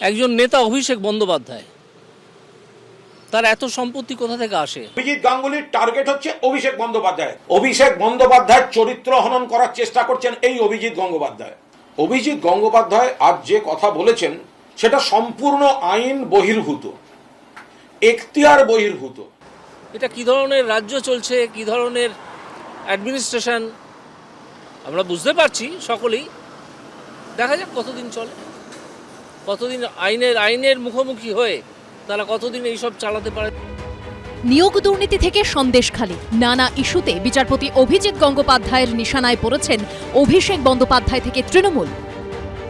একজন নেতা অভিষেক বন্দ্যোপাধ্যায়। তার এত সম্পত্তি কোথা থেকে আসে? অভিজিৎ গাঙ্গুলির টার্গেট হচ্ছে অভিষেক বন্দ্যোপাধ্যায়। অভিষেক বন্দ্যোপাধ্যায় চরিত্র হনন করার চেষ্টা করছেন এই অভিজিৎ গঙ্গোপাধ্যায়। অভিজিৎ গঙ্গোপাধ্যায় আজ যে কথা বলেছেন সেটা সম্পূর্ণ আইন বহির্ভূত। এখতিয়ার বহির্ভূত। এটা কি ধরনের রাজ্য চলছে কি ধরনের অ্যাডমিনিস্ট্রেশন আমরা বুঝতে পারছি সকলেই। দেখা যাক কতদিন চলে। কতদিন আইনের আইনের মুখোমুখি হয়ে তারা কতদিন এইসব চালাতে পারে? নিয়োগ দুর্নীতি থেকে সন্দেশখালী নানা ইস্যুতে বিচারপতি অভিজিৎ গঙ্গোপাধ্যায়ের নিশানায় পড়েছেন অভিষেক বন্দ্যোপাধ্যায় থেকে তৃণমূল।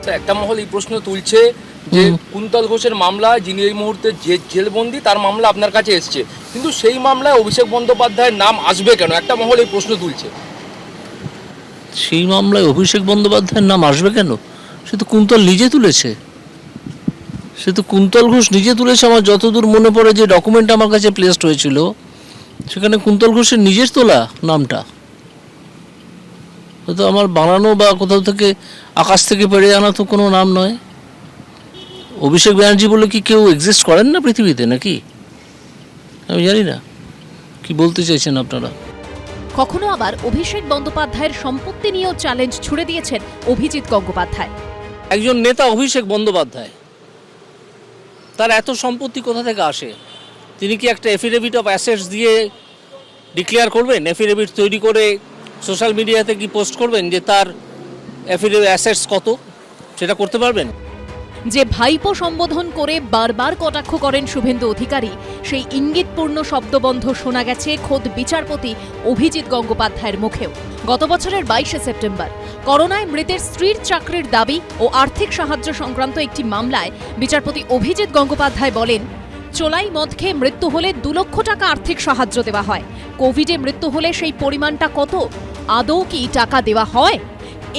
তো একটা মহল এই প্রশ্ন তুলছে যে কুন্তল ঘোষের মামলা যিনি এই মুহূর্তে যে জেলবন্দি তার মামলা আপনার কাছে এসছে। কিন্তু সেই মামলায় অভিষেক বন্দ্যোপাধ্যায়ের নাম আসবে কেন? একটা মহল এই প্রশ্ন তুলছে। সেই মামলায় অভিষেক বন্দ্যোপাধ্যায়ের নাম আসবে কেন? সে তো কুন্তল নিজে তুলেছে। সে তো কুন্তল ঘোষ নিজে তুলেছে আমার যতদূর মনে পড়ে যে ডকুমেন্ট আমার কাছে প্লেসড হয়েছিল সেখানে কুন্তল ঘোষের নিজের তোলা নামটা। হয়তো আমার বানানো বা কোথাও থেকে আকাশ থেকে পেরে আনা তো কোনো নাম নয়। অভিষেক ব্যানার্জি বলে কি কেউ এক্সিস্ট করেন না পৃথিবীতে নাকি? আমি জানি না। কি বলতে চাইছেন আপনারা? কখনো আবার অভিষেক বন্দ্যোপাধ্যায়ের সম্পত্তি নিয়েও চ্যালেঞ্জ ছুড়ে দিয়েছেন অভিজিৎ গঙ্গোপাধ্যায়? একজন নেতা অভিষেক বন্দ্যোপাধ্যায়। তার এত সম্পত্তি কোথা থেকে আসে? তিনি কি একটা এফিডেভিট অফ অ্যাসেটস দিয়ে ডিক্লেয়ার করবেন? এফিডেভিট তৈরি করে সোশ্যাল মিডিয়াতে কি পোস্ট করবেন যে তার এফিডেভিট অ্যাসেটস কত? সেটা করতে পারবেন? যে ভাইপো সম্বোধন করে বারবার কটাক্ষ করেন শুভেন্দু অধিকারী, সেই ইঙ্গিতপূর্ণ শব্দবন্ধ শোনা গেছে খোদ বিচারপতি অভিজিৎ গঙ্গোপাধ্যায়ের মুখেও। গত বছরের বাইশে সেপ্টেম্বর, করোনায় মৃতের স্ত্রীর চাকরির দাবি ও আর্থিক সাহায্য সংক্রান্ত একটি মামলায় বিচারপতি অভিজিৎ গঙ্গোপাধ্যায় বলেন, চোলাই মদ খেয়ে মৃত্যু হলে দু লক্ষ টাকা আর্থিক সাহায্য দেওয়া হয়। কোভিডে মৃত্যু হলে সেই পরিমাণটা কত? আদৌ কি টাকা দেওয়া হয়?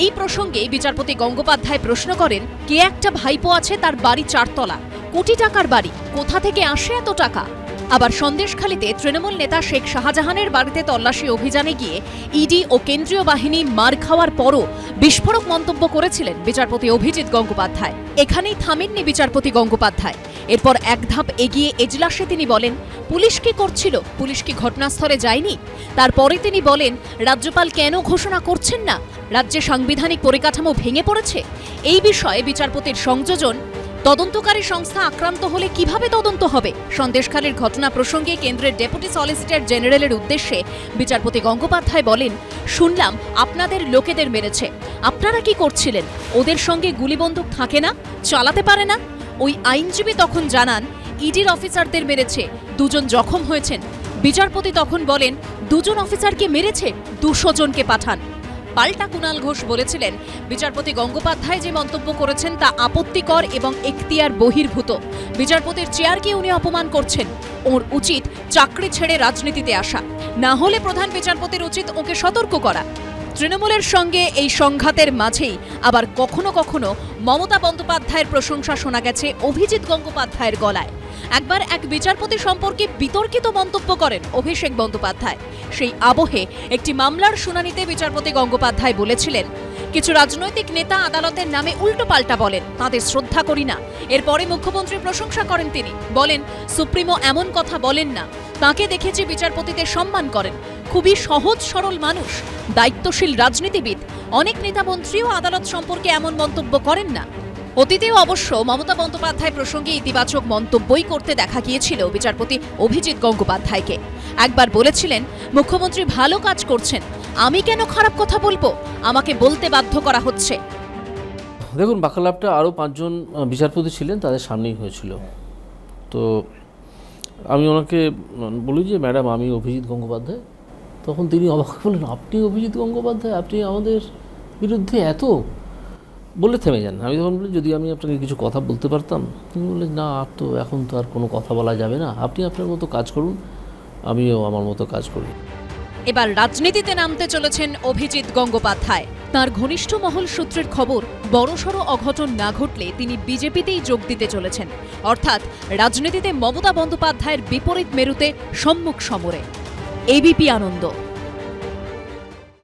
এই প্রসঙ্গে বিচারপতি গঙ্গোপাধ্যায় প্রশ্ন করেন, কে একটা ভাইপো আছে তার বাড়ি চারতলা? কোটি টাকার বাড়ি, কোথা থেকে আসে এত টাকা? আবার সন্দেশখালীতে তৃণমূল নেতা শেখ শাহজাহানের বাড়িতে তল্লাশি অভিযানে গিয়ে ইডি ও কেন্দ্রীয় বাহিনী মার খাওয়ার পরও বিস্ফোরক মন্তব্য করেছিলেন বিচারপতি অভিজিৎ গঙ্গোপাধ্যায়। এখানেই থামেননি বিচারপতি গঙ্গোপাধ্যায়। এরপর এক ধাপ এগিয়ে এজলাসে তিনি বলেন, পুলিশ কি করছিল? পুলিশ কি ঘটনাস্থলে যায়নি? তারপরে তিনি বলেন, রাজ্যপাল কেন ঘোষণা করছেন না? রাজ্যে সাংবিধানিক পরিকাঠামো ভেঙে পড়েছে? এই বিষয়ে বিচারপতির সংযোজন তদন্তকারী সংস্থা আক্রান্ত হলে কীভাবে তদন্ত হবে? সন্দেশখালীর ঘটনা প্রসঙ্গে কেন্দ্রের ডেপুটি সলিসিটর জেনারেলের উদ্দেশ্যে বিচারপতি গঙ্গোপাধ্যায় বলেন, শুনলাম আপনাদের লোকেদের মেরেছে। আপনারা কি করছিলেন? ওদের সঙ্গে গুলিবন্দুক থাকে না? চালাতে পারে না? ওই আইনজীবী তখন জানান, ইডির অফিসারদের মেরেছে। দুজন জখম হয়েছেন। বিচারপতি তখন বলেন, দুজন অফিসারকে মেরেছে? দুশো জনকে পাঠান। পাল্টা কুণাল ঘোষ বলেছিলেন, বিচারপতি গঙ্গোপাধ্যায় যে মন্তব্য করেছেন তা আপত্তিকর এবং এখতিয়ার বহির্ভূত। বিচারপতির চেয়ারকে উনি অপমান করছেন। ওর উচিত চাকরি ছেড়ে রাজনীতিতে আসা। না হলে প্রধান বিচারপতির উচিত ওকে সতর্ক করা। তৃণমূলের সঙ্গে এই সংঘাতের মাঝেই আবার কখনো কখনো মমতা বন্দ্যোপাধ্যায়ের প্রশংসা শোনা গেছে অভিজিৎ গঙ্গোপাধ্যায়ের গলায়। একবার এক বিচারপতি সম্পর্কে বিতর্কিত মন্তব্য করেন অভিষেক বন্দ্যোপাধ্যায়। সেই আবহে একটি মামলার শুনানিতে বিচারপতি গঙ্গোপাধ্যায় বলেছিলেন, কিছু রাজনৈতিক নেতা আদালতের নামে উল্টোপাল্টা বলেন, তাদের শ্রদ্ধা করি না। এরপরে মুখ্যমন্ত্রী প্রশংসা করেন তিনি, বলেন, সুপ্রিমো এমন কথা বলেন না। তাকে দেখেছি বিচারপতিদের সম্মান করেন। খুবই সহজ, সরল মানুষ, দায়িত্বশীল রাজনীতিবিদ। অনেক নেতা মন্ত্রীও আদালত সম্পর্কে এমন মন্তব্য করেন না। অতীতেও অবশ্য মমতা বন্দ্যোপাধ্যায় প্রসঙ্গে ইতিবাচক মন্তব্যই করতে দেখা গিয়েছিল বিচারপতি অভিজিৎ গঙ্গোপাধ্যায়কে। একবার বলেছিলেন, মুখ্যমন্ত্রী ভালো কাজ করছেন। আমি কেন খারাপ কথা বলব? আমাকে বলতে বাধ্য করা হচ্ছে। দেখুন, বাকালাপটা আরও পাঁচজন বিচারপতি ছিলেন, তাদের সামনেই হয়েছিল। তো আমি ওনাকে বলি যে, ম্যাডাম, আমি অভিজিৎ গঙ্গোপাধ্যায় তখন তিনি অবাক বললেন আপনি অভিজিৎ গঙ্গোপাধ্যায়? আপনি আমাদের বিরুদ্ধে এত? বলে থেমে যান। আমি তখন বলি, যদি আমি আপনাকে কিছু কথা বলতে পারতাম? তিনি বললেন, না, আর তো এখন তো আর কোনো কথা বলা যাবে না। আপনি আপনার মতো কাজ করুন, আমিও আমার মতো কাজ করি। এবার রাজনীতিতে নামতে চলেছেন অভিজিৎ গঙ্গোপাধ্যায়। তার ঘনিষ্ঠ মহল সূত্রের খবর, বড়সড় অঘটন না ঘটলে তিনি বিজেপিতেই যোগ দিতে চলেছেন। অর্থাৎ রাজনীতিতে মমতা বন্দ্যোপাধ্যায়ের বিপরীত মেরুতে সম্মুখ সমরে। এবিপি আনন্দ।